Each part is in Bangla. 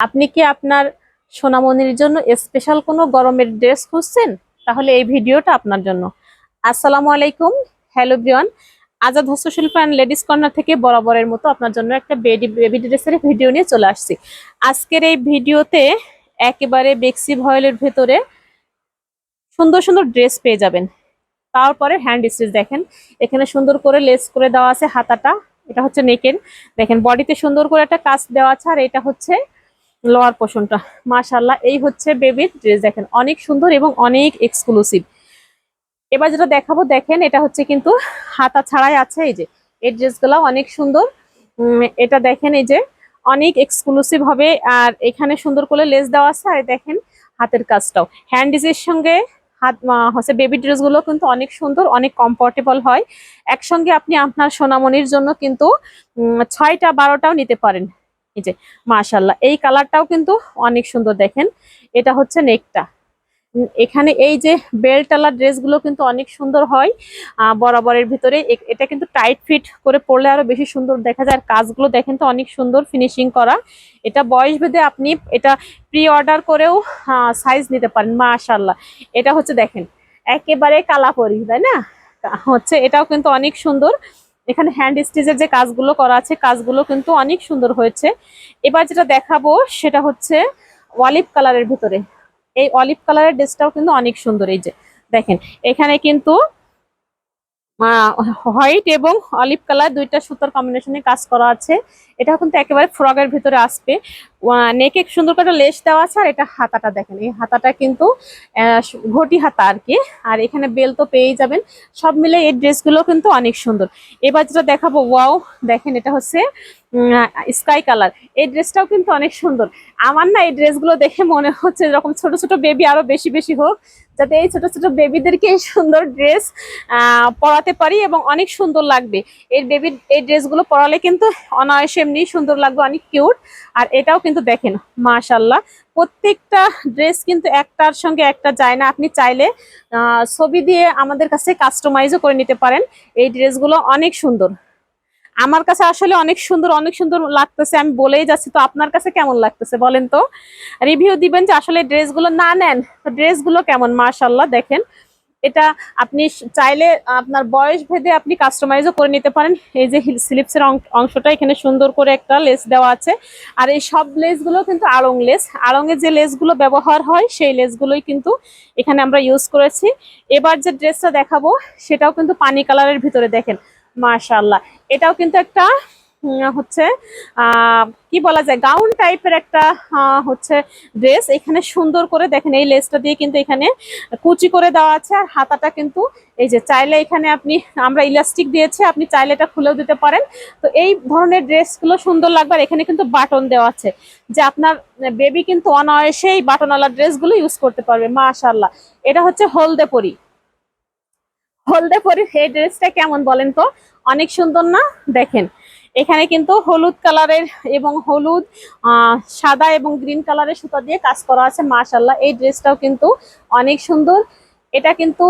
আপনি কি আপনার সোনামণির জন্য স্পেশাল কোনো গরমের ড্রেস খুঁজছেন? তাহলে এই ভিডিওটা আপনার জন্য। আসসালামু আলাইকুম হ্যালো ব্রিয়ান আজাদ হস্তশিল্প অ্যান্ড লেডিস কর্নার থেকে বরাবরের মতো আপনার জন্য একটা বেডি বেবি ড্রেসের ভিডিও নিয়ে চলে আসছি। আজকের এই ভিডিওতে একেবারে বেক্সি ভয়েলের ভেতরে সুন্দর সুন্দর ড্রেস পেয়ে যাবেন। তারপরে হ্যান্ড স্টিচ দেখেন। এখানে সুন্দর করে লেস করে দেওয়া আছে হাতাটা, এটা হচ্ছে নেকের দেখেন বডিতে সুন্দর করে একটা কাজ দেওয়া আছে আর এটা হচ্ছে লোয়ার পোষণটা। মাশাল্লাহ এই হচ্ছে বেবির ড্রেস দেখেন, অনেক সুন্দর এবং অনেক এক্সক্লুসিভ এবার যেটা দেখাবো, দেখেন এটা হচ্ছে কিন্তু হাতা ছাড়াই আছে, এই যে, এই ড্রেসগুলো অনেক সুন্দর। এটা দেখেন এই যে, অনেক এক্সক্লুসিভ হবে, আর এখানে সুন্দর করে লেস দেওয়া আছে, আর দেখেন হাতের কাজটাও। হ্যান্ড ডিজের সঙ্গে হাত হচ্ছে বেবি ড্রেসগুলো কিন্তু অনেক সুন্দর, অনেক কমফোর্টেবল হয়। একসঙ্গে আপনি আপনার সোনামনির জন্য কিন্তু ছয়টা, বারোটাও নিতে পারেন। এই যে মাশাল্লাহ এই কালারটাও কিন্তু অনেক সুন্দর দেখেন। এটা হচ্ছে নেকটা। এখানে এই যে বেলটালা ড্রেসগুলো কিন্তু অনেক সুন্দর হয় বরাবরের ভিতরে। এটা কিন্তু টাইট ফিট করে পরলে আরও বেশি সুন্দর দেখা যায়। আর কাজগুলো দেখেন তো অনেক সুন্দর ফিনিশিং করা। এটা বয়স ভেদে আপনি এটা প্রি অর্ডার করেও সাইজ নিতে পারেন মাশাল্লাহ এটা হচ্ছে দেখেন, একেবারে কালাপরি, তাই না? হচ্ছে এটাও কিন্তু অনেক সুন্দর। এখানে হ্যান্ড স্টিচের যে কাজগুলো করা আছে, কাজগুলো কিন্তু অনেক সুন্দর হয়েছে। এবার যেটা দেখাবো, সেটা হচ্ছে অলিভ কালারের ভিতরে। এই অলিভ কালারের ড্রেসটাও কিন্তু অনেক সুন্দর, এই যে দেখেন। এখানে কিন্তু হোয়াইট এবং অলিভ কালার দুইটা সুতার কম্বিনেশনে কাজ করা আছে। এটা কিন্তু একেবারে ফ্রকের ভিতরে আসবে। নেকে সুন্দর করে লেস দেওয়া আছে, আর এটা হাতাটা দেখেন, এই হাতাটা কিন্তু ঘটি হাতা আর কি। আর এখানে বেল তো পেয়েই যাবেন। সব মিলে এই ড্রেসগুলো কিন্তু অনেক সুন্দর। এবার যেটা দেখাবো ওয়াও দেখেন এটা হচ্ছে স্কাই কালার এই ড্রেসটাও কিন্তু অনেক সুন্দর। আমার না এই ড্রেসগুলো দেখে মনে হচ্ছে এরকম ছোট ছোট বেবি আরও বেশি বেশি হোক। যাতে এই ছোট ছোট বেবিদেরকে এই সুন্দর ড্রেস পরাতে পারি এবং অনেক সুন্দর লাগবে। এই বেবি এই ড্রেসগুলো পরালে কিন্তু অনায়াসে এমনি সুন্দর লাগবে, অনেক কিউট আর এটাও কিন্তু দেখেন মাশাল্লাহ প্রত্যেকটা ড্রেস কিন্তু একটার সঙ্গে একটা যায় না। আপনি চাইলে ছবি দিয়ে আমাদের কাছে কাস্টমাইজও করে নিতে পারেন। এই ড্রেসগুলো অনেক সুন্দর। আমার কাছে আসলে অনেক সুন্দর অনেক সুন্দর লাগতেছে, আমি বলেই যাচ্ছি। তো আপনার কাছে কেমন লাগতেছে বলেন তো? রিভিউ দিবেন যে আসলে ড্রেসগুলো না নেন, ড্রেসগুলো কেমন? মাশাল্লাহ দেখেন। এটা আপনি চাইলে আপনার বয়স ভেদে আপনি কাস্টমাইজও করে নিতে পারেন। এই যে স্লিপসের অংশটা এখানে সুন্দর করে একটা লেস দেওয়া আছে। আর এই সব লেসগুলো কিন্তু আড়ং লেস আড়ংয়ের যে লেসগুলো ব্যবহার হয়, সেই লেসগুলোই কিন্তু এখানে আমরা ইউজ করেছি। এবার যে ড্রেসটা দেখাবো, সেটাও কিন্তু পানি কালারের ভিতরে দেখেন। মাশাল্লাহ এটাও কিন্তু একটা হচ্ছে কি বলা যায় গাউন টাইপের একটা হচ্ছে ড্রেস এখানে সুন্দর করে দেখেন, এই লেসটা দিয়ে কিন্তু এখানে কুচি করে দেওয়া আছে। আর হাতাটা কিন্তু, এই যে চাইলে এখানে আপনি, আমরা ইলাস্টিক দিয়েছি, আপনি চাইলে এটা খুলেও দিতে পারেন। তো এই ধরনের ড্রেসগুলো সুন্দর লাগবে। আর এখানে কিন্তু বাটন দেওয়া আছে, যে আপনার বেবি কিন্তু অনায়াসে এই বাটনওয়ালা ড্রেসগুলো ইউজ করতে পারবে মাশাল্লাহ এটা হচ্ছে হলদে পরি। হলদে পরি এই ড্রেসটা কেমন বলেন তো? অনেক সুন্দর না? দেখেন, এখানে কিন্তু হলুদ কালারের এবং হলুদ সাদা এবং গ্রিন কালারের সুতা দিয়ে কাজ করা আছে মাশাল্লাহ এই ড্রেসটাও কিন্তু অনেক সুন্দর। এটা কিন্তু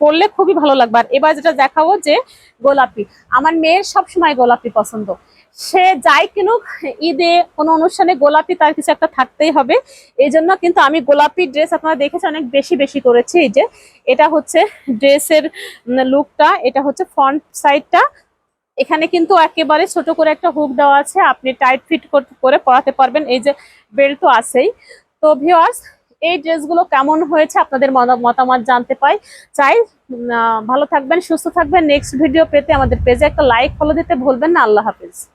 পরলে খুবই ভালো লাগবে। আর এবার যেটা দেখাবো যে গোলাপি। আমার মেয়ের সবসময় গোলাপি পছন্দ। সে যাই কিনুক, ঈদে কোনো অনুষ্ঠানে গোলাপি তার কিছু একটা থাকতেই হবে। এই জন্য কিন্তু আমি গোলাপি ড্রেস আপনারা দেখেছেন, অনেক বেশি বেশি করেছি। এই যে, এটা হচ্ছে ড্রেসের লুকটা, এটা হচ্ছে ফ্রন্ট সাইডটা। এখানে কিন্তু একেবারে ছোট করে একটা হুক দেওয়া আছে। আপনি টাইট ফিট করে পরাতে পারবেন। এই যে, বেল্ট তো আছেই। তো ভিওয়ার্স এই ড্রেসগুলো কেমন হয়েছে আপনাদের মতা- মতামত জানতে পাই। চাই ভালো থাকবেন, সুস্থ থাকবেন। নেক্সট ভিডিও পেতে আমাদের পেজে একটা লাইক ফলো দিতে ভুলবেন না। আল্লাহ হাফিজ।